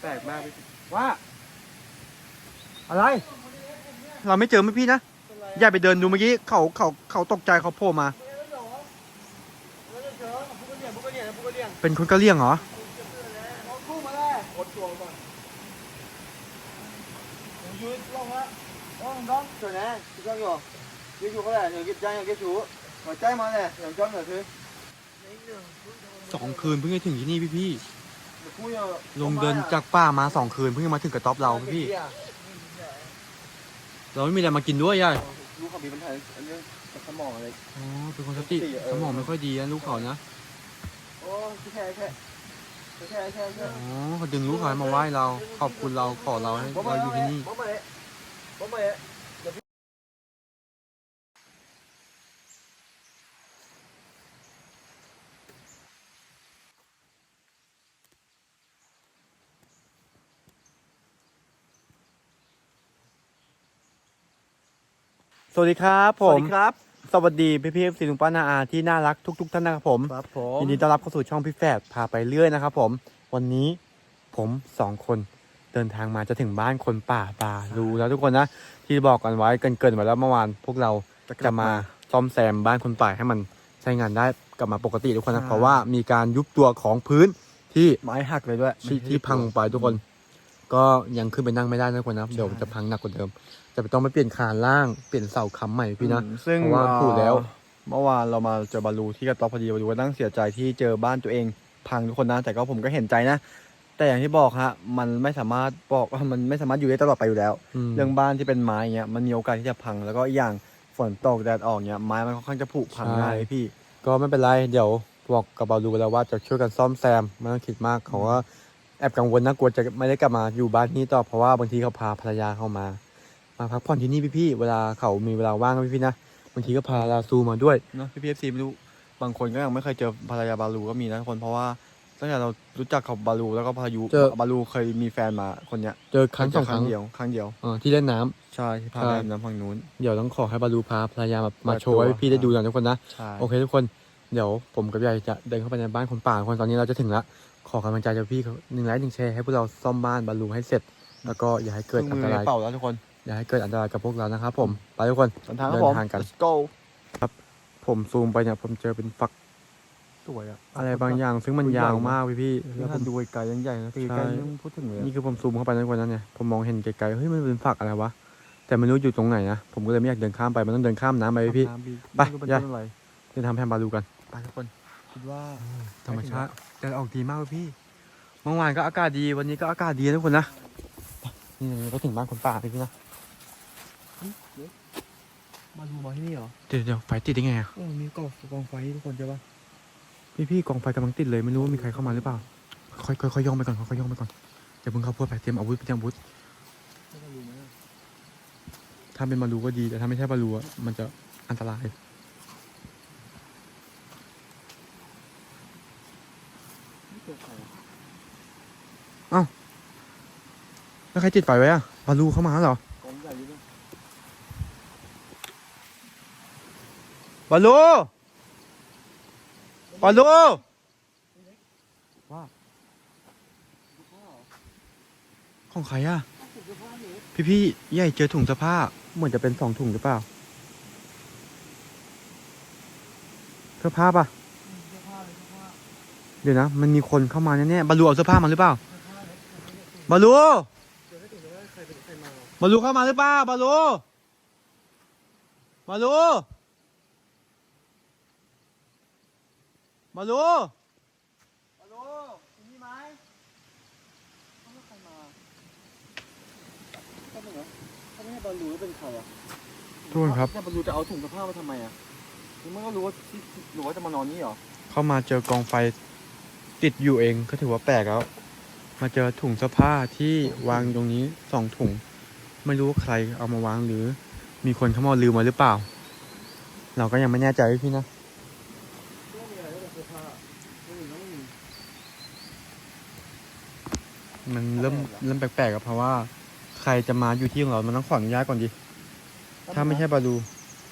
แปลกมากพี่ว่าอะไร เราไม่เจอไหมพี่นะอย่าไปเดินดูเมื่อกี้เขาเขาเขาตกใจเขาโผล่มา เป็นคนกะเหรี่ยงเหรอกดตัวก่อนยืดลงละลงน้องเดี๋ยวนะพี่จ้องอยู่ยืดอยู่ก็ได้เดี๋ยวกินใจอย่างเงี้ยชูหัวใจมาเลยอย่างจ้องเหรอคือสองคืนเพิ่งจะถึงที่นี่พี่พี่เดี๋ยวพูดอยู่ ลงเดินจากป่ามาสองคืนเพิ่งจะมาถึงกระต๊อบเราพี่พี่ เราไม่มีอะไรมากินด้วยย่าลูกเขามีปัญหาอันนี้สมองอะไร อ๋อ เป็นคนสติสมองไม่ค่อยดีนะลูกเขานะ โอ้แค่แค่แค่แค่แค่อ๋อเขาดึงลูกเขาให้มาไหว้เรา ขอบคุณเราขอเราให้เราอยู่ที่นี่ บ๊อบมาเลยบ๊อบมาเลย ส วัสดีครับผสวัสมดีครับ สวัสดีพี่พี่สีลุงป้านาอาที่น่ารักทุก ๆ ท่านนะครับผมครับผมยินดีต้อนรับเข้าสู่ช่องพี่แฝดพาไปเรื่อยนะครับผม วันนี้ผมสองคนเดินทางมาจะถึงบ้านคนป่าบารูแล้วทุกคนนะ ที่บอกกันไว้เกรินๆไว้แล้วเมื่อวานพวกเราจะมาซ่อมแซมบ้านคนป่าให้มันใช้งานได้กลับมาปกติทุกคนนะเพราะว่ามีการยุบตัวของพื้นที่ไม้หักเลยด้วยที่ที่พังลงไปทุกคน ก็ยังขึ้นไปนั่งไม่ได้นะทุกคนนะเดี๋ยวจะพังหนักกว่าเดิม จะไปต้องไปเปลี่ยนคานล่างเปลี่ยนเสาค้ำใหม่พี่นะอืมซึ่งเพราะว่าพูดแล้ว เมื่อวานเรามาเจอบาลูที่กระต๊อบพอดีบาลูก็นั่งเสียใจที่เจอบ้านตัวเองพังทุกคนนะ แต่ก็ผมก็เห็นใจนะ แต่อย่างที่บอกฮะมันไม่สามารถบอกว่ามันไม่สามารถอยู่ได้ตลอดไปอยู่แล้วมเรื่องบ้านที่เป็นไม้เงี้ยมันมีโอกาสที่จะพังแล้วก็อีกอย่างฝนตกแดดออกเงี้ยไม้มันค่อนข้างจะผุพังใช่ง่ายพี่ ก็ไม่เป็นไรเดี๋ยวบอกกับบาลูไปแล้วว่าจะช่วยกันซ่อมแซมไม่ต้องคิดมากเขาก็แอบกังวลนะกลัวจะไม่ได้กลับมาอยู่บ้านนี้ต่อเพราะว่าบางทีเขาพาภรรยาเข้ามา มาพักผ่อนที่นี่พี่ๆเวลาเขามีเวลาว่างนะพี่ๆนะบางทีก็พาลาซูมาด้วยเนาะพี่พีเอฟซีไม่รู้บางคนก็ยังไม่เคยเจอภรรยาบาลูก็มีนะทุกคนเพราะว่าตั้งแต่เรารู้จักเขาบาลูแล้วก็พายุเจอ บาลูเคยมีแฟนมาคนเนี้ยเจอครั้งสองครั้งเดียวครั้งเดียวเออที่เล่นน้ำ ใช่ที่พาใช่ ไปน้ำฝั่งนู้น เดี๋ยวต้องขอให้บาลูพาภรรยามามาเปิดโชว์ให้ตัวพี่ได้ดูหน่อยทุกคนนะ ใช่โอเคทุกคนเดี๋ยวผมกับยายจะเดินเข้าไปในบ้านคนป่าทุกคนตอนนี้เราจะถึงละขอกำลังใจจากพี่เขาหนึ่งไลค์หนึ่งแชร์ให้พวกเราซ่อมบ้านบาลูให้เสร็จ แล้วก็อย่าให้เกิดเครื่อัอนงตมือรายในเป่าแล้วทุกคน อย่าให้เกิดอันตรายกับพวกเรานะครับผม ไปทุกคนเดินทางคเดิรับนผมทางกัน Let's go ผมซูมไปเนี่ยผมเจอเป็นฝักสวยอะอะไรบางอย่าง ซึ่งมันยาวมากพี่พี่ๆแล้แล้ววผผมม ดูไกลๆยังใหญ่นะตีใช่ไกลยังพูดถึงเลยนี่คือผมซูมเข้าไปในวันนั้นเนี่ยผมมองเห็นไกลๆเฮ้ยมันเป็นฝักอะไรวะแต่ไม่รู้อยู่ตรงไหนนะผมก็เลยไม่อยากเดินข้ามไปมันต้องเดินข้ามน้ำไปพี่ไปไม่รู้เป็นย่าต้นอะไรๆจะทำแพนบาลูกันไปทุกคน คิดว่า ธรรมชาติแดดออกดีมากเลยพี่เมื่อวานก็อากาศดีวันนี้ก็อากาศดีนะทุกคนนะ นี่เราก็ถึงบ้านคนป่าเลยพี่นะ มาดูมาที่นี่เหรอเดี๋ยวเดี๋ยวไฟติดได้ไงอะเออมีกองกองไฟทุกคนใช่ปะพี่พี่กองไฟกำลังติดเลยไม่รู้ว่ามีใครเข้ามาหรือเปล่า ค่อยค่อยค่อยย่องไปก่อนค่อยค่อยย่องไปก่อนอย่าเพิ่งเข้าพวดไปเตรียมอาวุธเตรียมอาวุธไม่รู้ไหมถ้าเป็นบาลูก็ดีแต่ถ้าไม่ใช่บาลูอะมันจะอันตรายไม่เจอใครแล้วใครติดไฟไว้อะบาลูเข้ามาเหรอ กองใหญ่อยู่ด้วย บาลูบาลูว่าของใครอะพี่พี่ๆใหญ่เจอถุงเสื้อผ้า เหมือนจะเป็นสองถุงหรือเปล่าเสื้อผ้าปะเดี๋ยวนะ มันมีคนเข้ามาแน่ๆบาลูเอาเสื้อผ้ามาหรือเปล่าบาลูบาลูเข้ามาหรือเปล่าบาลูบาลูบาลูฮัล โหลมีไหมเขาไม่ใครมาเขาเป็นเหรอเขาไม่ให้บอลรู้ว่าเป็นใครอะทุกคนครับแต่บอลรู้จะเอาถุงกระผ้ามาทำไมอะคือมันก็รู้ว่าที่หรือว่าจะมานอนนี่เหรอเข้ามาเจอกองไฟติดอยู่เองก็ถือว่าแปลกแล้ว มาเจอถุงเสื้อผ้าที่วางตรงนี้สองถุง ไม่รู้ว่าใครเอามาวางหรือ มีคนเข้ามาลืมมาหรือเปล่า เราก็ยังไม่แน่ใจพี่นะ ไม่มีอะไรก็เป็นเสื้อผ้าไม่มีก็ไม่มี มันเริ่มเริ่มแปลกๆกับเพราะว่า ใครจะมาอยู่ที่ของเรา มันต้องขออนุญาตก่อนดิ ถ้าไม่ใช่บาลู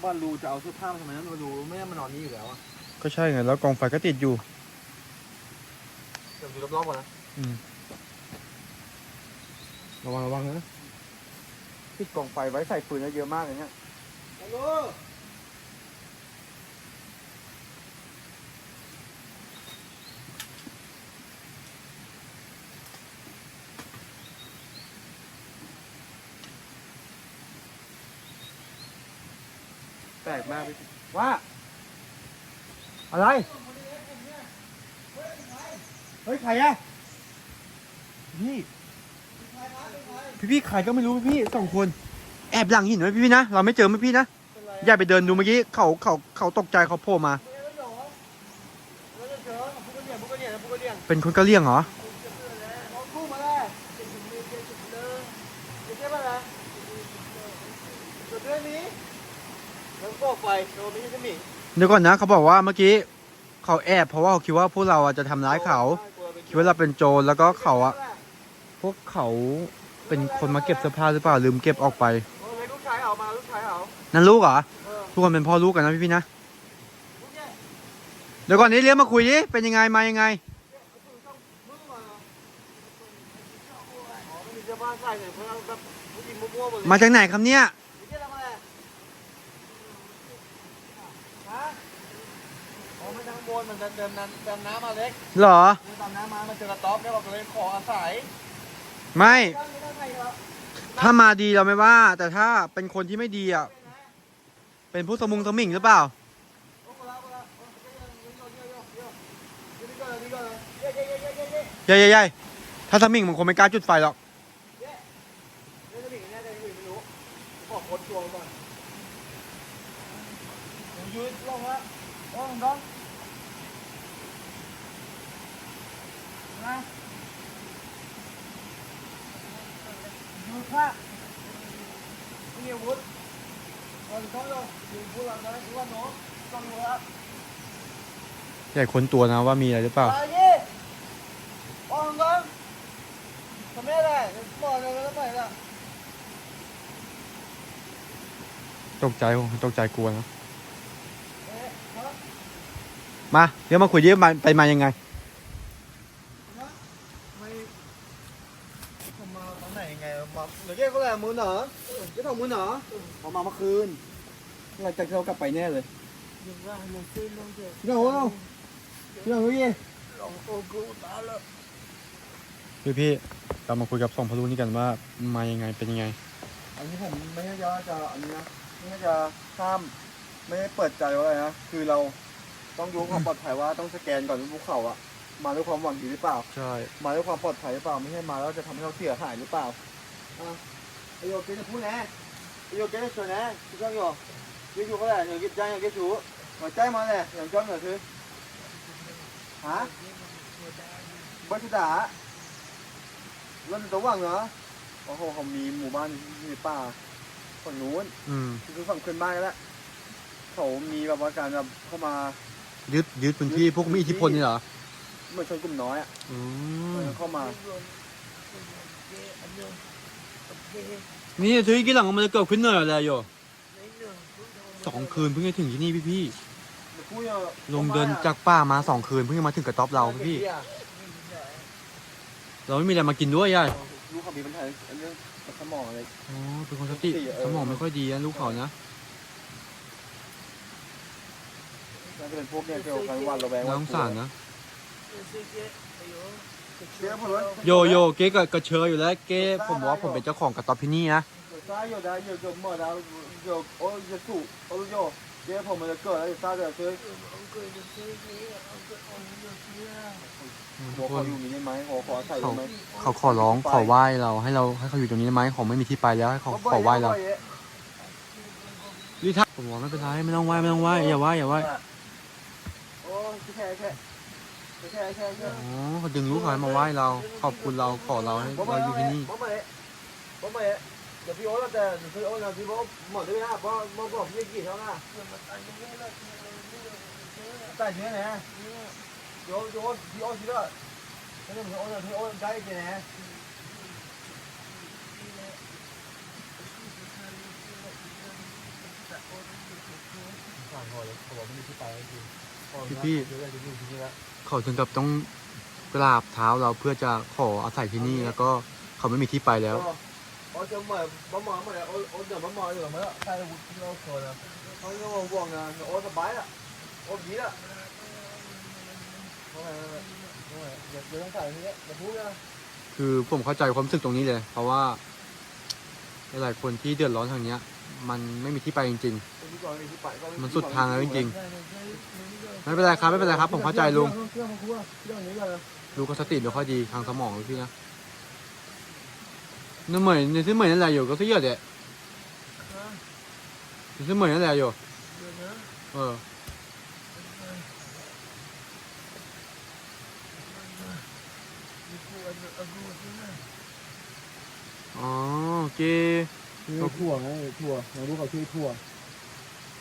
บอลรู้จะเอาเสื้อผ้ามาทำไมนั้นบอลรู้ไม่ได้มานอนนี่อยู่แล้วอะก็ใช่ไง แล้วกองไฟก็ติดอยู่ เดี๋ยวดูรอบๆก่อนนะอืมระวังระวังนะปิดกล่องไฟไว้ใส่ฟืนเยอะมากเลยเนี่ยฮัลโแปลกมากพี่ว่า อะไร เฮ้ยใครอะพี่ พี่พี่ใครก็ไม่รู้พี่สองคน แอบหลังหินไว้พี่พี่นะ เราไม่เจอไหมพี่นะ อย่าไปเดินดูเมื่อกี้เขาเขาเขาตกใจเขาโผล่มา เป็นคนกะเหรี่ยงเหรอ เดี๋ยวก่อนนะเขาบอกว่าเมื่อกี้เขาแอบเพราะว่าเขาคิดว่าพวกเราอะจะทำร้ายเขา คิดว่าเราเป็นโจรแล้วก็เขาอะพวกเขาเป็นคนมาเก็บเสื้อผ้าหรือเปล่าลืมเก็บออกไปลูกชายเอามาลูกชายเอานั่นลูกเหรอเออทุกคนเป็นพ่อลูกกันนะพี่ๆนะลูกเนี่ยเดี๋ยวก่อนนี้เรียกมาคุยดิเป็นยังไงมายังไง มึงมาอ๋อไม่มีเสื้อผ้าใส่เนี่ยเพราะเราแบบผู้หญิงมั่วๆหมดเลยมาจากไหนครับเนี่ย ไม่ใช่ทำอะไรฮะ อ๋อมาทางบนมันจะเดินน้ำเดินน้ำมาเล็กเหรอ เดินตามน้ำมามันเจอกระต๊อบเนี่ยบอกเลยขออาศัยไม่ไม่ต้องใครครับถ้ามาดีเราไม่ว่า แต่ถ้าเป็นคนที่ไม่ดีอะ เป็นผู้สมุงสมิงหรือเปล่า โอ้โหแล้วแล้วโอ้โหเยอะเยอะเยอะเยอะเยอะนี่ก็เลยนี่ก็เลยเยอะเยอะเยอะเยอะเยอะใหญ่ใหญ่ใหญ่ถ้าสมิงมันคงไม่กล้าจุดไฟหรอกเยอะนี่ก็ดิ่งแน่เลยไม่รู้บอกคนตัวก่อนผมยืนลงแล้วโอ้น้องนะยืน ข้าไม่มีอาวุธตอนเขาเรายืนพูดอะไรนะว่าน้องต้องรู้แล้วใหญ่ค้นตัวนะว่ามีอะไรหรือเปล่าอายี่ปองก่อนทำไมได้บอกเลยแล้วไปละตกใจตกใจกลัวนะ มา เดี๋ยวมาคุยดิมาไปมายังไง ไม่ผมมาตอนไหนยังไงมาเดี๋ยวแกก็แหละมือ เหนอเจ๊ทองมือเหนอผมมาเมื่อคืนหลังจากที่เรากลับไปแน่เลยยังว่ายังซื้อน้องเด็กพี่น้องพี่น้องพี่น้องพี่ลองโอ้กูตายแล้วพี่พี่เรามาคุยกับสองพลูนี่กันว่ามายังไงเป็นยังไง อันนี้ผมไม่ใช่จะจะอันนี้นะไม่ใช่จะข้ามไม่ได้เปิดใจว่าอะไรนะคือเราต้องดูความปลอดภัยว่าต้องสแกนก่อนว่าภูเขาอะมาด้วยความหวังดีหรือเปล่า ใช่ มาด้วยความปลอดภัยหรือเปล่า ไม่ใช่มาแล้วจะทำให้เราเสียหายหรือเปล่า อะไอโยเกจะพูดแน่ไอโยเกจะชวนแน่พี่จ้องอยู่พี่ชูก็แหละอย่างกิจใจอย่างกิจชูหัวใจมาแหละอย่างจ้องเหรอคือฮะบัชดาเราจะระวังเหรอ โอ้โหเขามีหมู่บ้านมีป่าฝั่งนู้นอืม คือฝั่งเพื่อนบ้านแล้วเขามีแบบว่าการแบบเข้ามา ยึดยึดพื้นที่พวกมีอิทธิพลนี่เหรอ เหมือนชนกลุ่มน้อยอะอืเอมอเข้ามาเจ๊อันนึง โอเคนี่ทีกี่หลังมันจะเกิดขึ้นหน่อยอะไรโยในหนึ่งสองคืนเพิ่งจะถึงที่นี่พี่พี่เดี๋ยวพูดเยอะลงเดินจากป่ามาสองคืนเพิ่งจะมาถึงกระต๊อบเราพี่พี่ เราไม่มีอะไรมากินด้วยยายลูกเขามีปัญหาเรื่องสมองอะไรอ๋อเป็นคนสติสติเออสมองไม่ค่อยดีนะลูกเขานะน่าจะเป็นพวกเนี่ยเกี่ยวกับการหวาดระแวงน่าสงสารนะ ซื้อเจ๊อายุเชื่อผมว่าโยโย่เก๊กกระเชยอยู่แล้วเก๊ผมบอกว่าผมเป็นเจ้าของกระต๊อบที่นี่นะเดี๋ยวซ่าอยู่ได้เดี๋ยวจบหมดแล้วเดี๋ยวโอ้ยจะสู้โอ้ยโยเดี๋ยวผมมันจะเกิดแล้วเดี๋ยวซ่าเดี๋ยวซื้อเอาเกินซื้อเจ๊เอาเกินเอาเงินซื้อหัวเขาอยู่นี่ได้ไหมหัวขอใส่ได้ไหมเขาขอร้องขอไหว้เราให้เราให้เขาอยู่ตรงนี้ได้ไหมเขาไม่มีที่ไปแล้วให้เขาขอไหว้เราดิท่าผมบอกไม่เป็นไรไม่ต้องไหว้ไม่ต้องไหว้อย่าไหว้อย่าไหว้ โอ้ยแค่แค่แค่แค่แค่อ๋อเขาดึงลูกเขามาไหว้เรา ขอบคุณเราขอเราให้เราอยู่ที่นี่ผมไปผมไปเดี๋ยวพี่โอ๊ตเราจะเดี๋ยวพี่โอ๊ตเราพี่โอ๊ตหมดด้วยนะเพราะมาบอกพี่กี่เท่าน่ะใส่เนื้อนะโยโยพี่โอ๊ตพี่ด้วยถ้าเกิดพี่โอ๊ตพี่โอ๊ตได้กี่นะพอเลยเขาบอกไม่มีที่ไปจริงพี่ เดี๋ยวเราจะอยู่ที่นี่แล้ว เขาถึงกับต้องกราบเท้าเราเพื่อจะขออาศัยที่นี่แล้วก็ เขาไม่มีที่ไปแล้ว 我就买帮忙嘛的，我我怎么忙有没有？带着我听到说的，他跟我忘了，我是白了，我急了。我我有有人看你，有不呀？ คือผมเข้าใจความรู้สึกตรงนี้เลย เพราะว่าหลายๆคนที่เดือดร้อนทางเนี้ย มันไม่มีที่ไปจริง มันสุดทางแล้วจริงๆไม่เป็นไรครับไม่เป็นไรครับ ผมเข้าใจลุงเรื่องของกูอะเรื่องนี้เลยลุงก็สติไม่ค่อยดีทางสมองเลยพี่นะนั่นเหมือนนี่ที่เหมือนนั่นแหละอยู่ก็ที่เยอะเด็ดนี่ที่เหมือนนั่นแหละอยู่เดี๋ยวนะเออมีกูอันอันรู้ใช่ไหมอ๋อโอเคนี่ถั่วไงถั่วเรารู้เขาชื่อถั่ว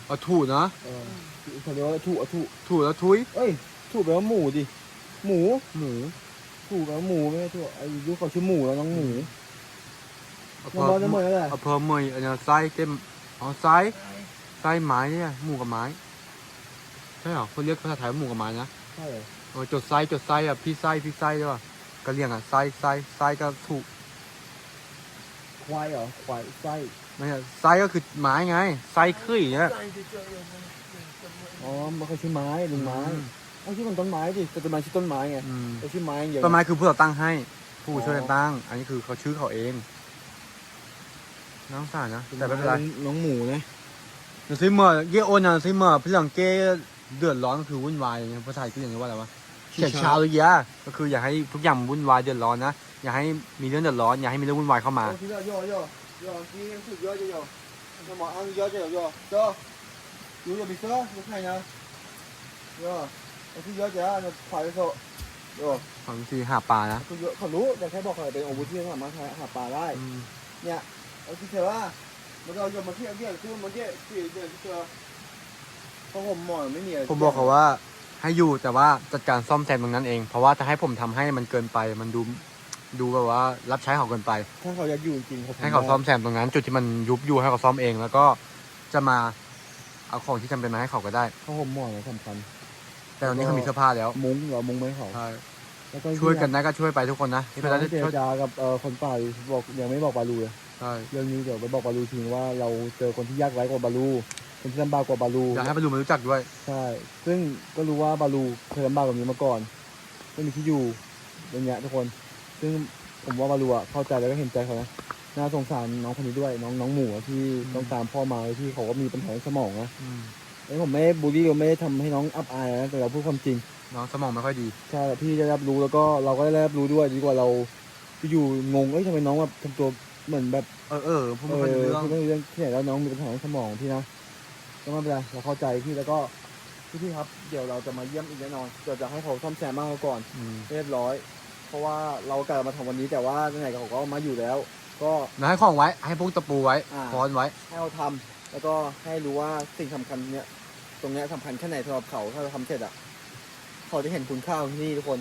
เอาถูนะเออเขาเรียกว่าถั่วถั่วถูแล้วทุยเอ้ยถั่วแปลว่าหมูดิหมูหมูถั่วแปลว่าหมูไม่ใช่ถั่วไอ้ยุคเขาชื่อหมูแล้วน้องหมูเอาน้องบอลจะหมดแล้วแหละเอาเพิ่มเมยอันนี้ไส้เต็มอ๋อไส้ไอ้ไส้ไม้เนี่ยหมูกับไม้ใช่เหรอเขาเรียกภาษาไทยว่าหมูกับไม้นะใช่เหรอเออจดไส้จดไส้อะพี่ไส้พี่ไส้ด้วยว่ะก็เรียกอะไส้ไส้ไส้ก็ถูกควายเหรอควายไส้ ไม่ใช่ไส้ก็คือไม้ไงไส้ขึ้นอย่างเงี้ยใส่ที่เจออยู่มันเป็นต้นไม้อ๋อมันเขาชื่อไม้ลุงไม้อืมเอาชื่อมันต้นไม้ดิแต่ต้นไม้ชื่อต้นไม้ไงอืมเขาชื่อไม้อย่างเดียวต้นไม้คือผู้เราตั้งให้ ผู้อ๋อช่วยกันตั้ง อันนี้คือเขาชื่อเขาเองน้องสารนะแต่ไม่เป็นไร น้องหมูนะหนูซื้อเมื่อเย่โอนนะซื้อเมื่อพี่หลังเก้เดือดร้อนก็คือวุ่นวายอย่างเงี้ยภาษาไทยคืออย่างนี้ว่าอะไรวะเขียนเช้าหรือเยอะก็คืออยากให้ทุกอย่างมันวุ่นวายเดือดร้อนนะ อยากให้มีเรื่องเดือดร้อน อยากให้มีเรื่องวุ่นวายเข้ามาเอาทีละย่อย่อย่อ ทีนี้สุดย่อจะย่อถ้าหมออังย่อจะย่อย่อย่ออยู่อย่าไปเสื้อไม่ใช่นะย่อเอาที่ย่อจะจะฝ่ายโซ่ย่อของที่หาปลานะ คือย่อเขารู้แต่แค่บอกเขาเป็นอาวุธที่สามารถหาปลาได้อืมเนี่ยเอาที่เธอว่ามันก็ย่อมาเที่ยวเที่ยวคือมันเที่ยวที่เที่ยวที่เธอเพราะผมหมอไม่มีอะไรผมบอกเขาว่าให้อยู่แต่ว่าจัดการซ่อมแซมตรงนั้นเอง เพราะว่าจะให้ผมทำให้มันเกินไปมันดู ดูแบบว่ารับใช้เขาเกินไป ถ้าเขาอยากอยู่จริงเขาทำให้เขาได้ซ่อมแซมตรงนั้น จุดที่มันยุบอยู่ให้เขาซ่อมเอง แล้วก็จะมาเอาของที่จำเป็นมาให้เขาก็ได้เพราะผมหมอเนี่ยสำคัญ แต่ตอนนี้เขามีเสื้อผ้าแล้วมุ้งเหรอมุ้งไหมเขาใช่แล้วก็ช่วยกันได้ก็ช่วยไปทุกคนนะที่เป็นเราได้เจรช่วยจากับเอ่อคนป่าอยู่บอกยังไม่บอกบาลูเลยใช่เรื่องนี้เดี๋ยวไปบอกบาลูทีว่าเราเจอคนที่ยากไร้กว่าบาลูคนที่ลำบากกว่าบาลู อยากให้ไปดูมารู้จักด้วย ใช่ ซึ่งก็รู้ว่าบาลูเคยลำบากแบบนี้มาก่อนไม่มีที่อยู่อย่างเงี้ยทุกคน ซึ่งผมว่าบาลูอะเข้าใจแล้วก็เห็นใจเขานะน่าสงสารน้องคนนี้ด้วย น้องน้องหมูอะที่ต้องตามพ่อมาที่เขาก็มีปัญหาในสมองนะอืมไอ้ผมไม่ได้บูลลี่เราไม่ได้ทำให้น้องอับอายนะแต่เราพูดความจริง น้องสมองไม่ค่อยดี ใช่พี่ได้รับรู้แล้วก็เราก็ได้รับรู้ด้วยดีกว่าเราอยู่งงเอ้ยทำไมน้องแบบทำตัวเหมือนแบบเออเออผมเอไม่อค่อยรู้เรื่องพูดเรื่องที่ไหนแล้วน้องมีปัญหาในสมองพี่นะก็ไม่เป็นไรเราเข้าใจพี่แล้วก็พี่พี่ครับ เดี๋ยวเราจะมาเยี่ยมอีกแน่นอนเดี๋ยวจะให้เขาซ่อมแซมบ้างเขาก่อนอืมเรียบร้อยเพ ราะว่าเรากลับมาทำวันนี้แต่ว่าไหนๆเขาก็มาอยู่แล้ว ก็แล้วให้ของไว้ ให้พวกตะปูไว้อ่า ค้อนไว้ ให้เราทำแล้วก็ให้รู้ว่าสิ่งสำคัญเนี้ยตรงเนี้ยสำคัญแค่ไหนสำหรับเขาถ้าเราทำเสร็จอะเขาจะเห็นคุณค่าของที่นี่ทุกคน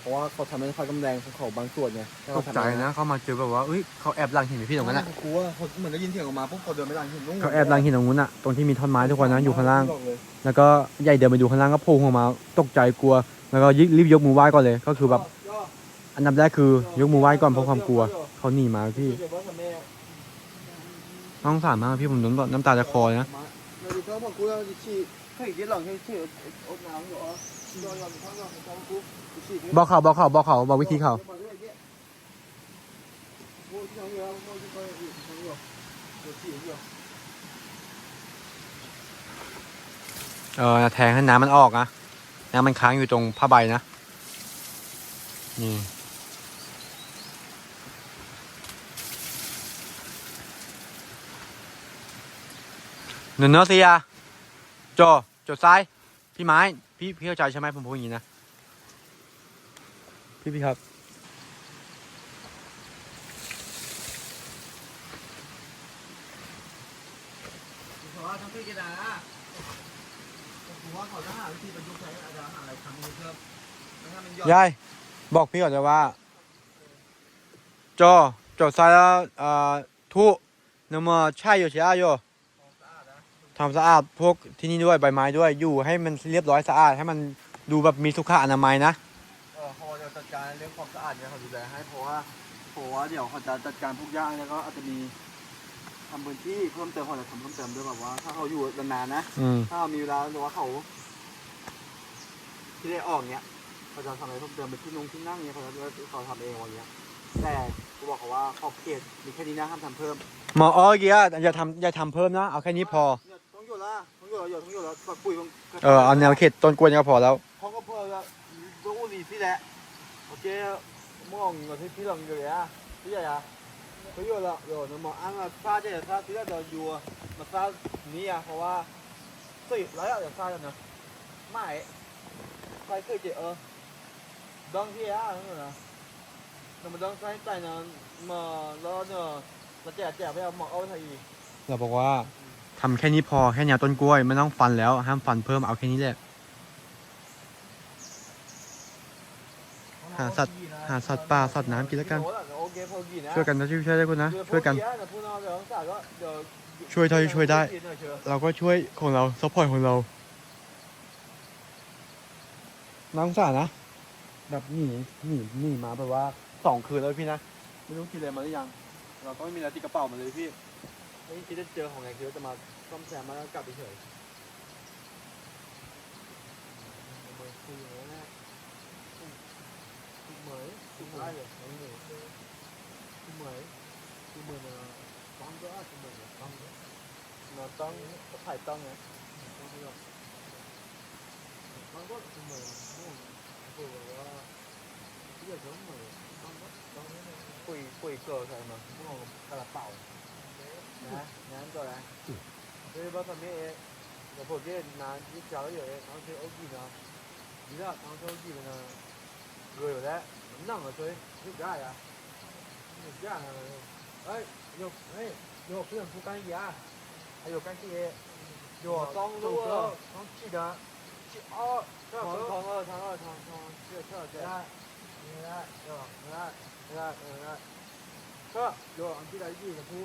เพราะว่าเขาทำให้ความกำแรงของเขาบางส่วนไงถ้าตเรากทำใจอย่างนะ เข้ามาเจอแบบว่าเอ้ยเขาแอบหลังหินอยู่พี่ตรงนั้นอะเขากลัวเขาเหมือนได้ยินเสียงออกมาปุ๊บเขาเดินไปหลังหินนู้นเขาแอบหลังหินตรงนู้นอะตรงที่มีท่อนไม้ทุกคนนะอยู่ข้างล่าง บอกเลยแล้วก็ใหญ่เดินไปดูข้างล่างก็โผล่ออกมา ตกใจกลัว แล้วก็ยิรีบยกมือไหว้ก่อนเลย ก็คือแบบย่ อันดับแรกคือยกมือไหว้ก่อนเพราะความกลัว เขาหนีมาพี่น่าทำแม่น้องสารมากพี่ผมน้ำน้ำตาจะคอนะเราดิเขาบอกเข่ายอมเขากูฉี่บอกเขาบอกเขาบอกเขาบอกวิธีเขาเออแทงให้น้ำมันออกนะ น้ำมันค้างอยู่ตรงผ้าใบนะ นี่ หนึ่งเนาะเสียโจโจซ้าย พี่ไม้ พี่พี่เข้าใจใช่ไหมผมพูดอย่างนี้นะ พี่พี่ครับขาว่าทำพี่กระดาผมว่าขาจะหาวิธีประยุกต์ใช้อาจารย์อะไรทำเพิ่มไม่ให้มันหย่อยยาย บอกพี่ก่อนเลยว่าโจโจซ้ายแล้วเอ่อทุนมใช่อยู่ใช่อยู่ ทำสะอาดพวกที่นี่ด้วยใบไม้ด้วยอยู่ให้มันเรียบร้อยสะอาดให้มันดูแบบมีสุขอนามัยนะเออเขาจะจัดการเรื่องความสะอาดเนี่ยเขาดูแลให้เพราะว่าเพราะว่าเดี๋ยวเขาจะจัดการพวกย่างแล้วก็อาจจะมีทำพื้นที่เพิ่มเติมเขาจะทำเพิ่มเติมด้วยแบบว่า ถ้าเขาอยู่นานๆนะอืมถ้ามีเวลาหรือว่าเขา ที่ได้ออกเนี้ยเขาจะทำอะไรเพิ่มเติมเป็นที่นุ่งที่นั่งเนี้ยเขาจะเขาทำเองวันเนี้ยแต่กูบอกเขาว่าขอบเขตมีแค่นี้นะห้ามทำเพิ่มหมออ้อเกียอย่าทำอย่าทำเพิ่มนะเอาแค่นี้พอ เนี่ยต้องอยู่ละต้องอยู่ละอยู่ต้องอยู่ละปักปุ๋ยเออเอาแนวเขตต้นกล้วยนี่ก็พอแล้วเขาก็เพื่อละรู้ดีที่แหละโอเคมองอยู่ที่ที่หลังอยู่เลยอะที่ใหญ่อะเขาอยู่ละอยู่นะหมออังอะซาเจ๊ซาที่แรกเราอยู่มาซานี้อะเพราะว่าสิบแล้วอะอย่าซากันนะไม่ใครเคยเจอเออดังที่อะนั่นนะแต่มันดังใส่ใจนะมาแล้วเนี่ยมาแจกแจกไปเอาหมอเอาไทยเราบอกว่า ทำแค่นี้พอแค่แนวต้นกล้วยไม่ต้องฟันแล้วห้ามฟันเพิ่มเอาแค่นี้แหละหาสัตว์หาสัตว์ป่าสัตว์น้ำกินแล้วกันช่วยกันนะช่วยช่วยได้คนนะช่วยกัน ช่วยเท่าที่ช่วยได้ เราก็ช่วยของเราซัพพอร์ตของเราน้องสานะแบบหนีหนีหนีมาแบบว่าสองคืนแล้วพี่นะไม่รู้กินอะไรมาหรือยัง เราก็ไม่มีอะไรติดกระเป๋ามาเลยพี่ ไม่คิดจะเจอของไงคิดว่าจะมาซ่อมแซมมาแล้วกลับไปเฉยเหมยคุยอย่างนั้นแหละเหมยคุยได้เลยเหมยคุยเหมยคุยเหมยนะต้องก็คุยเหมยนะต้องนะต้องก็ถ่ายต้องไงต้องไม่หรอกต้องก็คุยเหมยนู่นคุยแบบว่าที่จะเหมยต้องก็ต้องไม่ได้คุยคุยเกิร์ลใช่ไหมพวกเรากระเป๋า 来，男过来。这是把旁边的，我旁边男你找了有的，然后是 O G 呢，你知道唐是 O G 的呢，我有的，那么追，就这样呀，就这样，哎，有哎，有不能不干盐，还有干些，有刚路的，刚记得，记哦，唐唐二唐二唐唐，这这这，来，来，来，来，来，来，来，这有俺记得一句的不。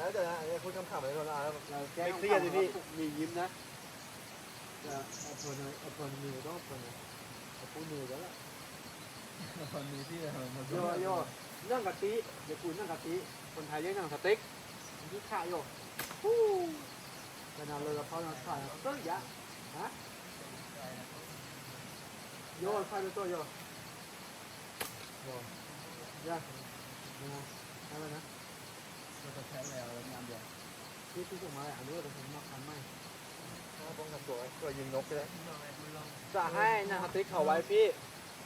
แล้วไล่มาเจอตาเจอแล้วก็ไปเที่ยวเจอะอ้วนเสร็จแล้วแต่นะอันนี้พูดคำขำไปก่อนนะไม่เครียดเลยพี่มียิ้มนะจะเอาเพลินเอาเพลินมือต้องเอาเพลินเอาพูดมือแล้วคนนี้ที่เรามาโยโย่นั่งกะทิเดี๋ยวคุณนั่งกะทิคนไทยเรียกนั่งสเต็กนี่ขาโย่ฮู้ขนาดเลยกระเพราเราขาเต้ยยะฮะโย่ขาเป็นตัวโย่โย่ยะนะอะไรนะ เราจะใช้แล้วแล้วงานเดียวที่ที่ส่งมาอันนี้เราเป็นมาคันไหมป้องกันตัวตัวยิงนกเลยจะให้นะสติ๊กเขาไว้พี่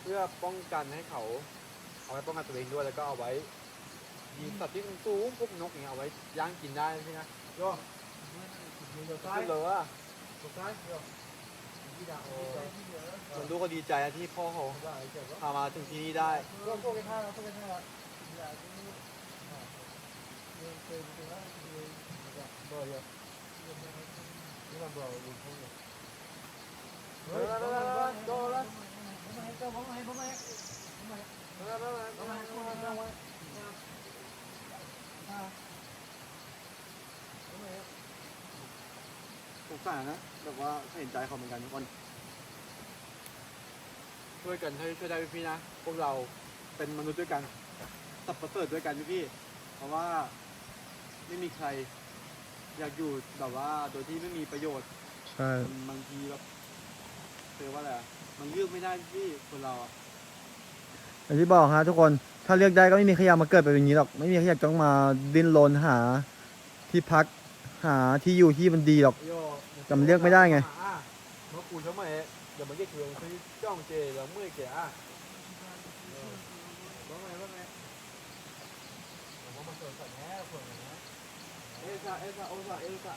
เพื่อป้องกันให้เขา เอาไว้ป้องกันตัวเองด้วยแล้วก็เอาไว้ยิงสัตว์ที่มันสูงพวกนกอย่างเงี้ยเอาไว้ย่างกินได้พี่นะโย่ขึ้นเลยว่ะมันดูก็ดีใจนะที่พ่อเขาพามาถึงที่นี่ได้ก็พวกกันท่าพวกกันท่า สงสารนะแบบว่าเห็นใจเขาเหมือนกันทุกคน ช่วยกันให้ช่วยได้พี่ๆนะ พวกเราเป็นมนุษย์ด้วยกัน สับประเสริฐด้วยกันพี่ๆเพราะว่า ไม่มีใคร อยากอยู่แบบว่าโดยที่ไม่มีประโยชน์ใช่มันบางทีแบบเจอว่าอะไรอะมันเลือกไม่ได้พี่คนเราอะอย่างที่บอกฮะทุกคนถ้าเลือกได้ก็ไม่มีใครอยากมาเกิดเป็นอย่างนี้หรอกไม่มีใครอยากต้องมาดิ้นรนหา ที่พักหาที่อยู่ที่มันดีหรอก โย่จำเลือกไม่ได้ไง อะเมื่อกูทำไมเดี๋ยวมันจะเกลือซื้อจ้องเจแล้วเมื่อยแกอะว่าไงว่าไงผมว่ามันเกิดสัตว์แท้คนนะ Elsa, Elsa, Elsa, Elsa.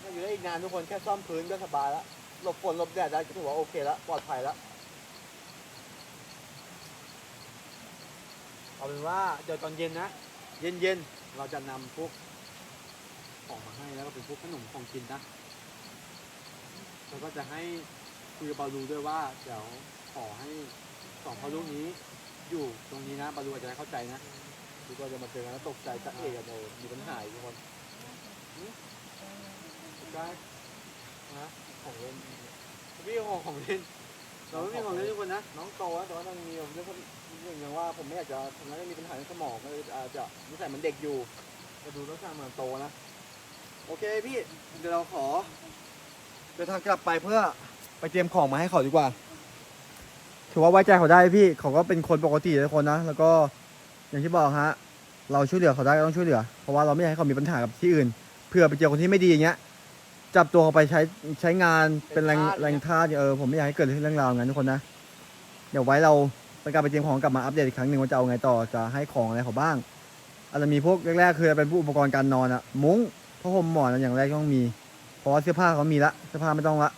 ถ้าอยู่ได้อีกนานทุกคนแค่ซ่อมพื้นก็สบายแล้วหลบฝนหลบแดดได้ก็ถือว่าโอเคแล้วปลอดภัยแล้วเอาเป็นว่าเดี๋ยวตอนเย็นนะ เย็นเย็นเราจะนำพวกของมาให้แล้วก็เป็นพวกขนมของกินนะแล้วก็จะให้คุยกับเบาลูด้วยว่าเดี๋ยวขอให้สองพ่อลูกนี้ อยู่ตรงนี้นะบาลูอาจจะไม่เข้าใจนะทุกคนจะมาเจอกันแล้วตกใจจะเอะกันเลยมีปัญหาอีกทุกคนหึได้นะของเล่นพี่ของของเล่นเราไม่มีของเล่นทุกคนนะน้องโตแล้วแต่ว่าต้องมีเรื่องเรื่องอย่างว่าผมไม่อยากจะทำให้มีปัญหาในสมองก็เลยอาจจะนิสัยเหมันเด็กอยู่จะดูลักษณะเหมือนโตนะโอเคพี่เดี๋ยวเราขอเดินทางกลับไปเพื่อไปเตรียมของมาให้เขาดีกว่า ถือว่าไว้ใจเขาได้พี่เขาก็เป็นคนปกติทุกคนนะ แล้วก็อย่างที่บอกฮะ เราช่วยเหลือเขาได้ก็ต้องช่วยเหลือ เพราะว่าเราไม่อยากให้เขามีปัญหากับที่อื่น เพื่อไปเจอคนที่ไม่ดีอย่างเงี้ย จับตัวเขาไปใช้ใช้งานเป็นแรงเป็นทาสแรงท่าสเออผมไม่อยากให้เกิดเรื่องราวอย่างนั้นทุกคนนะ เดี๋ยวไว้เราเป็นการไปเตรียมของกลับมาอัปเดตอีกครั้งหนึ่งว่าจะเอาไงต่อจะให้ของอะไรเขาบ้างอาจจะมีพวกแรกๆคือเป็นพวกอุปกรณ์การนอนอะมุ้งผ้าห่มหมอนอะอย่างแรกต้องมี เพราะว่าเสื้อผ้าเขามีละเสื้อผ้าไม่ต้องละ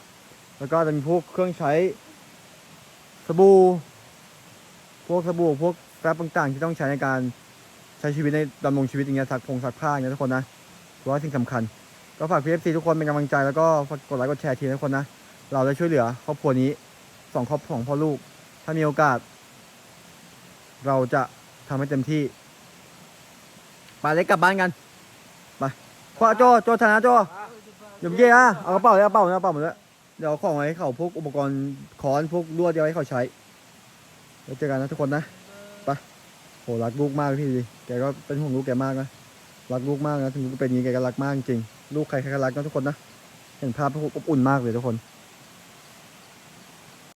แล้วก็จะมีพวกเครื่องใช้ สบู่พวกสบู่พวกแป๊บต่างๆ ที่ต้องใช้ในการใช้ชีวิตในดำรงชีวิตอย่างเงี้ยซักพงซักผ้าอย่างเงี้ยทุกคนนะถือว่าสิ่งสำคัญ ก็ฝากพีเอฟซีทุกคนเป็นกำลังใจแล้วก็ฝากกดไลค์กดแชร์ทีทุกคนนะ เราจะช่วยเหลือครอบครัวนี้สองครอบสองพ่อลูก ถ้ามีโอกาส เราจะทำให้เต็มที่ไปเล็กกลับบ้านกันไปพ่อโจโจชนะโจเดี๋ยวเมื่อะเอากระเป๋าเลยเอากระเป๋าเลยเอากระเป๋าหมดเลย เดี๋ยวเอาของไว้ให้เขาพวกอุปกรณ์ค้อนพวกลวดเดี๋ยวให้เขาใช้แล้วเจอกันนะทุกคนนะโหรักลูกมากพี่ดิแกก็เป็นห่วงลูกแกมากนะรักลูกมากนะถึงลูกเป็นอย่างนี้แกก็รักมากจริงลูกใครใครก็รักนะทุกคนนะเห็นภาพพวกอบอุ่นมากเลยทุกคน